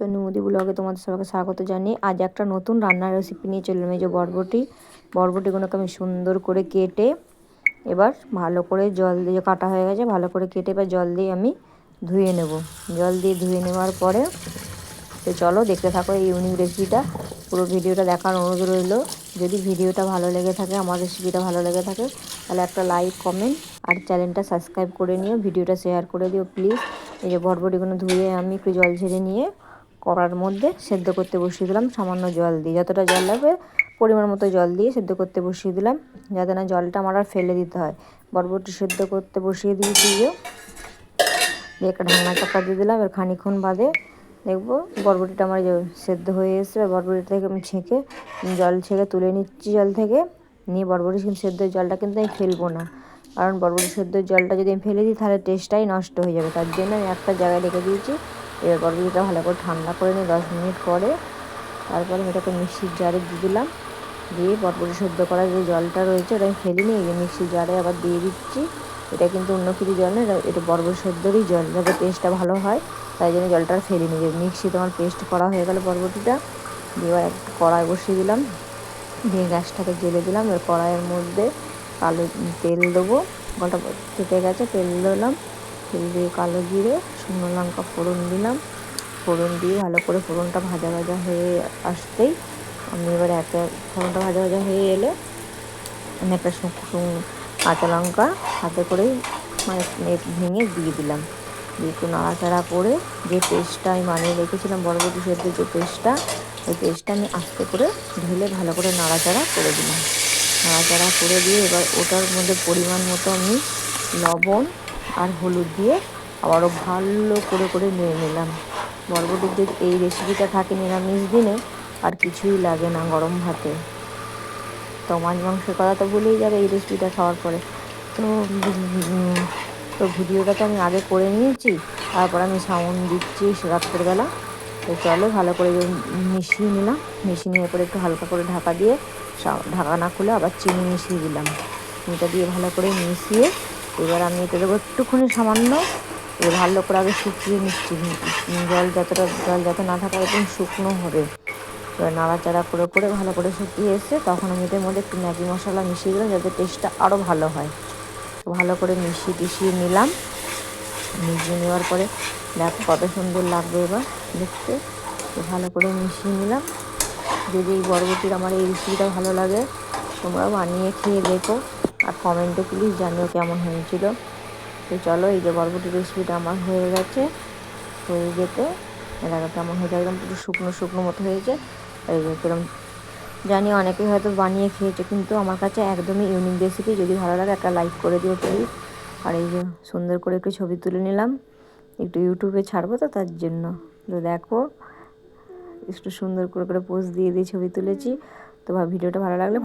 সন্ধ্যু মুদি ব্লগে তোমাদের সবাইকে স্বাগত জানিয়ে আজ একটা নতুন রান্নার রেসিপি নিয়ে চললাম এই যে বরবটি, বরবটিগুলোকে আমি সুন্দর করে কেটে এবার ভালো করে জল দিয়ে কাটা হয়ে গেছে, ভালো করে কেটে এবার জল দিয়ে আমি ধুয়ে নেব। জল দিয়ে ধুয়ে নেওয়ার পরে তো চলো দেখতে থাকো এই ইউনিক রেসিপিটা পুরো ভিডিওটা দেখার অনুরোধ রইল। যদি ভিডিওটা ভালো লেগে থাকে, আমার রেসিপিটা ভালো লেগে থাকে, তাহলে একটা লাইক কমেন্ট আর চ্যানেলটা সাবস্ক্রাইব করে নিও। ভিডিওটা শেয়ার করে দিও প্লিজ এই যে বরবটিগুলো ধুয়ে আমি একটু জল ঝেড়ে নিয়ে কড়ার মধ্যে সেদ্ধ করতে বসিয়ে দিলাম, সামান্য জল দিয়ে। যতটা জল লাগবে, পরিমাণ মতো জল দিয়ে সেদ্ধ করতে বসিয়ে দিলাম, যাতে না জলটা আমার আর ফেলে দিতে হয়। বরবটি সেদ্ধ করতে বসিয়ে দিয়েছি যে দিয়ে একটা ঢাকনা চাপা দিয়ে দিলাম, এবার খানিক্ষণ বাদে দেখব বরবটিটা আমার সেদ্ধ হয়ে এসছে বরবটি থেকে আমি ছেঁকে, জল ছেঁকে তুলে নিচ্ছি জল থেকে। নিয়ে বরবটি সেদ্ধ জলটা কিন্তু আমি ফেলব না। কারণ বরবটি সেদ্ধ জলটা যদি আমি ফেলে দিই, তাহলে টেস্টটাই নষ্ট হয়ে যাবে। তার জন্য আমি একটা জায়গায় রেখে দিয়েছি এবার বরবটিটা ভালো করে ঠান্ডা করে নিই দশ মিনিট পরে তারপরে এটাকে মিক্সির জারে দিয়ে দিলাম। দিয়ে বরবটি সেদ্ধ করার যে জলটা রয়েছে ওটা আমি ফেলিনি এই যে মিক্সির জারে আবার দিয়ে দিচ্ছি। এটা কিন্তু অন্য কিছু জল না, এটা বরবটি সেদ্ধরই জল যাতে টেস্টটা ভালো হয়। তাই জন্য জলটা ফেলে নিয়ে মিক্সিতে আমার পেস্ট করা হয়ে গেল বরবটিটা দিয়ে একটা কড়াই বসিয়ে দিলাম। দিয়ে গ্যাসটাকে জেলে দিলাম। এবার কড়াইয়ের মধ্যে কালো তেল দেবো। গোটা কেটে গেছে, তেল দিলাম। তেল দিয়ে কালো জিরে, শুকনো লঙ্কা ফোড়ন দিলাম। ফোড়ন দিয়ে ভালো করে ফোড়নটা ভাজা ভাজা হয়ে আসতেই আমি এবার একটা ফোড়নটা ভাজা ভাজা হয়ে এলে আমি একটা কাঁচা লঙ্কা হাতে করেই মানে ভেঙে দিয়ে দিলাম। দিয়ে একটু নাড়াচাড়া করে যে পেস্টটা আমি বানিয়ে রেখেছিলাম বরবটি সেদ্ধ যে পেস্টটা ওই পেস্টটা আমি আস্তে করে ঢেলে ভালো করে নাড়াচাড়া করে দিলাম। নাড়াচাড়া করে দিয়ে এবার ওটার মধ্যে পরিমাণ মতো আমি লবণ আর হলুদ দিয়ে আবারও ভালো করে করে নিয়ে নিলাম। বরবটির এই রেসিপিটা থাকে নিরামিষ দিনে, আর কিছুই লাগে না গরম ভাতে। তো মাছ মাংসের কথা তো ভুলেই যাবে এই রেসিপিটা খাওয়ার পরে। তো তো ভিডিওটা তো আমি আগে করে নিয়েছি, তারপর আমি সাউন্ড দিচ্ছি রাত্রেবেলা তো চলো ভালো করে মিশিয়ে নিলাম। মিশিয়ে নেওয়ার পরে একটু হালকা করে ঢাকা দিয়ে ঢাকা না খুলে আবার চিনি মিশিয়ে দিলাম। চিনিটা দিয়ে ভালো করে মিশিয়ে এবার আমি এটা দেবো একটুখানি সামান্য। এবার ভালো করে আগে শুকিয়ে নিচ্ছি। জল যতটা, জল যত না থাকা একদম শুকনো হবে। এবার নাড়াচাড়া করে করে ভালো করে শুকিয়ে এসে তখন আমি এটার মধ্যে একটু ম্যাগি মশলা মিশিয়ে দিলাম যাতে টেস্টটা আরও ভালো হয়। ভালো করে মিশিয়ে টিশিয়ে নিলাম। মিশিয়ে নেওয়ার পরে দেখো কত সুন্দর লাগবে এবার দেখতে। তো ভালো করে মিশিয়ে নিলাম। যদি এই বরবটির আমার এই রেসিপিটা ভালো লাগে, তোমরাও বানিয়ে খেয়ে দেখো। আর কমেন্টে প্লিজ জানিও কেমন হয়েছিল। তো চলো এই যে বরবটির রেসিপিটা আমার হয়ে গেছে। হয়ে যেতে এলাকা কেমন হয়েছে একদম পুরো শুকনো শুকনো মতো হয়েছে। এই কিরম জানি অনেকেই হয়তো বানিয়ে খেয়েছে, কিন্তু আমার কাছে একদমই ইউনিক রেসিপি যদি ভালো লাগে একটা লাইক করে দিও প্লিজ আর এই যে সুন্দর করে একটু ছবি তুলে নিলাম। একটু ইউটিউবে ছাড়বো তো তার জন্য। তো দেখো, একটু সুন্দর করে করে পোস্ট দিয়ে দিয়ে ছবি তুলেছি। তো ভিডিওটা ভালো লাগলে